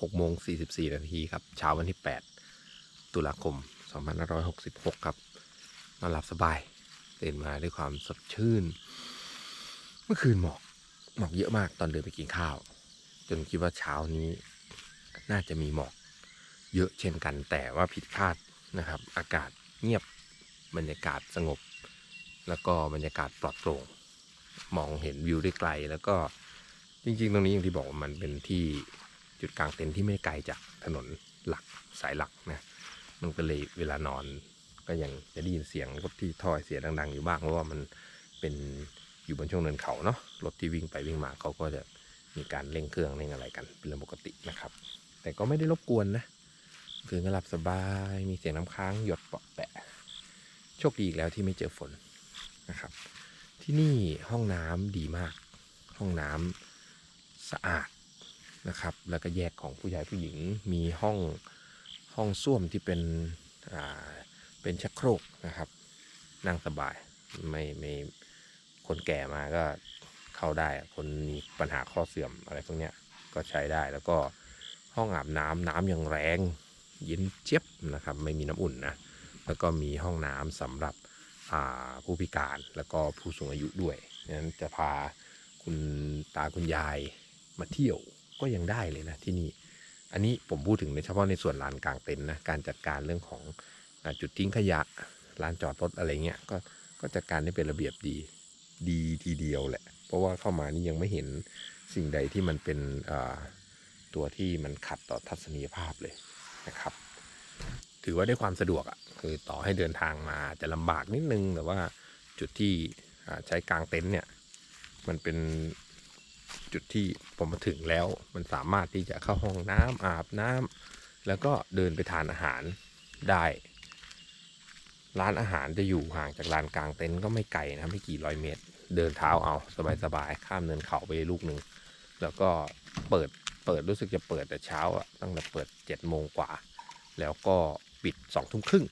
6โมง44นาทีครับเช้าวันที่ 8 ตุลาคม 2566 ครับนอนหลับสบายตื่นมาด้วยความสดชื่น เมื่อคืนหมอกหมอกเยอะมากตอนเดินไปกินข้าว จนคิดว่าเช้านี้น่าจะมีหมอกเยอะเช่นกันแต่ว่าผิดคาดนะครับ อากาศเงียบบรรยากาศสงบ แล้วก็บรรยากาศปลอดโปร่ง มองเห็นวิวได้ไกล แล้วก็จริง ๆ ตรงนี้อย่างที่บอกมันเป็นที่ จุดกลางเต็นท์ที่ไม่ไกลจากถนนหลักสายหลักนะมันก็เลยเวลานอนก็ยังจะได้ยินเสียงรถที่ถอยเสียงดัง ๆ อยู่บ้างเพราะว่ามันเป็นอยู่บนช่วงเนินเขาเนาะรถที่วิ่งไปวิ่งมาเขาก็จะมีการเร่งเครื่องเร่งอะไรกันเป็นเรื่องปกตินะครับ แต่ก็ไม่ได้รบกวนนะคืนก็หลับสบายมีเสียงน้ำค้างหยดเปาะแปะโชคดีอีกแล้วที่ไม่เจอฝนนะครับ ที่นี่ห้องน้ำดีมาก ห้องน้ำสะอาด นะครับ แล้วก็แยกของผู้ใหญ่ผู้หญิงมีห้องห้องส้วมที่เป็นอ่าเป็นชักโครกนะครับ นั่งสบายไม่ไม่คนแก่มาก็เข้าได้คนมีปัญหาข้อเสื่อมอะไรพวกเนี้ยก็ใช้ได้แล้วก็ห้องอาบน้ำน้ำยังแรงเย็นเจี๊ยบนะครับ ไม่มีน้ำอุ่นนะแล้วก็มีห้องน้ำสำหรับผู้พิการแล้วก็ผู้สูงอายุด้วยนั้นจะพาคุณตาคุณยายมาเที่ยว ก็ยังได้เลยนะที่นี่ อันนี้ผมพูดถึงในเฉพาะในส่วนลานกลางเต็นท์นะการจัดการเรื่องของจุดทิ้งขยะลานจอดรถอะไรเงี้ยก็ก็จัดการได้เป็นระเบียบดีดีทีเดียวแหละ เพราะว่าเข้ามานี่ยังไม่เห็นสิ่งใดที่มันเป็นตัวที่มันขัดต่อทัศนียภาพเลยนะครับ ถือว่าได้ความสะดวกอะ่ะคือต่อให้เดินทางมาจะลำบากนิดนึงแต่ว่าจุดที่ใช้กลางเต็นท์เนี่ยมันเป็น จุดที่ผมมาถึงแล้ว มันสามารถที่จะเข้าห้องน้ำอาบน้ำแล้วก็เดินไปทานอาหารได้ ร้านอาหารจะอยู่ห่างจากลานกลางเต็นท์ก็ไม่ไกลนะไม่กี่ร้อยเมตร เดินเท้าเอาสบายๆข้ามเนินเขาไปลูกหนึ่งแล้วก็เปิดเปิดรู้สึกจะเปิดแต่เช้าอะตั้งแต่เปิดเจ็ดโมงกว่า แล้วก็ปิดสองทุ่มครึ่ง